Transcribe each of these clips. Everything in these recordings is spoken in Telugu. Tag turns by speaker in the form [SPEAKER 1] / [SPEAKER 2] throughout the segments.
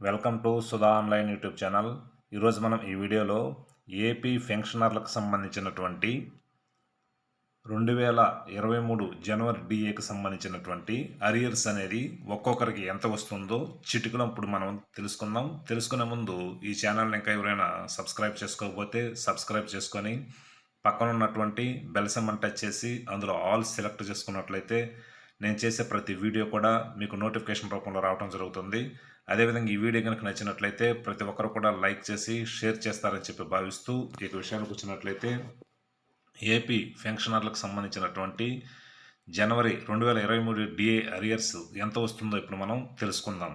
[SPEAKER 1] Welcome to Sudha online YouTube channel. ఈరోజు మనం ఈ వీడియోలో ఏపీ పెన్షనర్లకు సంబంధించినటువంటి రెండు వేల ఇరవై మూడు జనవరి డిఏకి సంబంధించినటువంటి అరియర్స్ అనేది ఒక్కొక్కరికి ఎంత వస్తుందో చిటికలో ఇప్పుడు మనం తెలుసుకుందాం. తెలుసుకునే ముందు ఈ ఛానల్ని ఇంకా ఎవరైనా సబ్స్క్రైబ్ చేసుకోకపోతే సబ్స్క్రైబ్ చేసుకొని పక్కన ఉన్నటువంటి బెల్ సింబల్ టచ్ చేసి అందులో ఆల్ సెలెక్ట్ చేసుకున్నట్లయితే నేను చేసే ప్రతి వీడియో కూడా మీకు నోటిఫికేషన్ రూపంలో రావడం జరుగుతుంది. అదేవిధంగా ఈ వీడియో కనుక నచ్చినట్లయితే ప్రతి ఒక్కరు కూడా లైక్ చేసి షేర్ చేస్తారని చెప్పి భావిస్తూ ఈ విషయానికి వచ్చినట్లయితే ఏపీ పెన్షనర్లకు సంబంధించినటువంటి జనవరి రెండు వేల ఇరవై మూడు డిఏ అరియర్స్ ఎంత వస్తుందో ఇప్పుడు మనం తెలుసుకుందాం.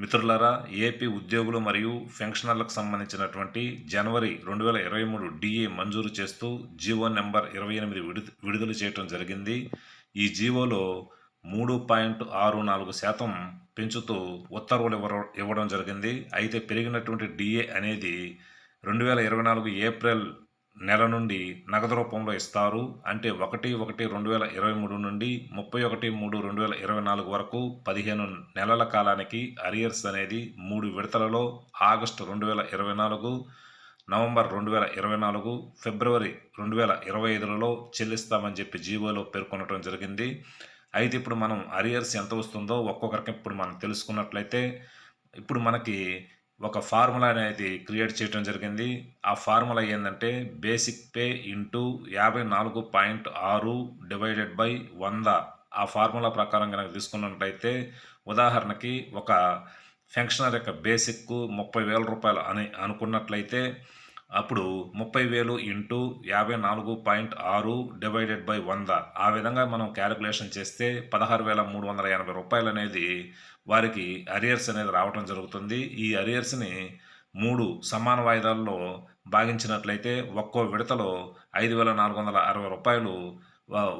[SPEAKER 1] మిత్రులారా ఏపీ ఉద్యోగులు మరియు పెన్షనర్లకు సంబంధించినటువంటి జనవరి రెండు వేల ఇరవై మూడు డిఏ మంజూరు చేస్తూ జీవో నెంబర్ ఇరవై ఎనిమిది విడుదల చేయడం జరిగింది. ఈ జీవోలో మూడు పాయింట్ ఆరు నాలుగు శాతం పెంచుతూ ఉత్తర్వులు ఇవ్వ ఇవ్వడం జరిగింది. అయితే పెరిగినటువంటి డిఏ అనేది రెండు వేల ఇరవై నాలుగు ఏప్రిల్ నెల నుండి నగదు రూపంలో ఇస్తారు. అంటే ఒకటి ఒకటి రెండు వేల ఇరవై మూడు నుండి ముప్పై ఒకటి మూడు రెండు వేల ఇరవై నాలుగు వరకు పదిహేను నెలల కాలానికి అరియర్స్ అనేది మూడు విడతలలో ఆగస్టు రెండు వేల ఇరవై నాలుగు నవంబర్ రెండు వేల ఇరవై నాలుగు ఫిబ్రవరి రెండు వేల ఇరవై ఐదులలో చెల్లిస్తామని చెప్పి జీవోలో పేర్కొనడం జరిగింది. అయితే ఇప్పుడు మనం అరియర్స్ ఎంత వస్తుందో ఒక్కొక్కరికి ఇప్పుడు మనం తెలుసుకున్నట్లయితే ఇప్పుడు మనకి ఒక ఫార్ములా అనేది క్రియేట్ చేయడం జరిగింది. ఆ ఫార్ములా ఏంటంటే బేసిక్ పే ఇంటూ యాభై నాలుగు పాయింట్ ఆరు డివైడెడ్ బై వంద. ఆ ఫార్ములా ప్రకారం కనుక తీసుకున్నట్లయితే ఉదాహరణకి ఒక ఫంక్షనర్ యొక్క బేసిక్ ముప్పై వేల రూపాయలు అని అనుకున్నట్లయితే అప్పుడు ముప్పై వేలు ఇంటూ యాభై నాలుగు పాయింట్ ఆరు డివైడెడ్ బై వంద. ఆ విధంగా మనం క్యాలిక్యులేషన్ చేస్తే పదహారు వేల మూడు వందల ఎనభై రూపాయలు అనేది వారికి అరియర్స్ అనేది రావటం జరుగుతుంది. ఈ అరియర్స్ని మూడు సమాన వాయిదాల్లో భాగించినట్లయితే ఒక్కో విడతలో ఐదు వేల నాలుగు వందల అరవై రూపాయలు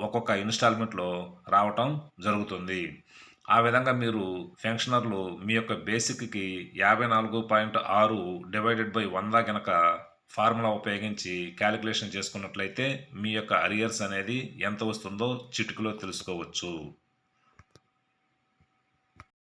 [SPEAKER 1] ఒక్కొక్క ఇన్స్టాల్మెంట్లో రావటం జరుగుతుంది. ఆ విధంగా మీరు ఫెన్షనర్లు మీ యొక్క బేసిక్కి యాభై నాలుగు పాయింట్ ఆరు డివైడెడ్ బై వంద కనుక ఫార్ములా ఉపయోగించి క్యాలిక్యులేషన్ చేసుకున్నట్లయితే మీ యొక్క అరియర్స్ అనేది ఎంత వస్తుందో చిటికలో తెలుసుకోవచ్చు.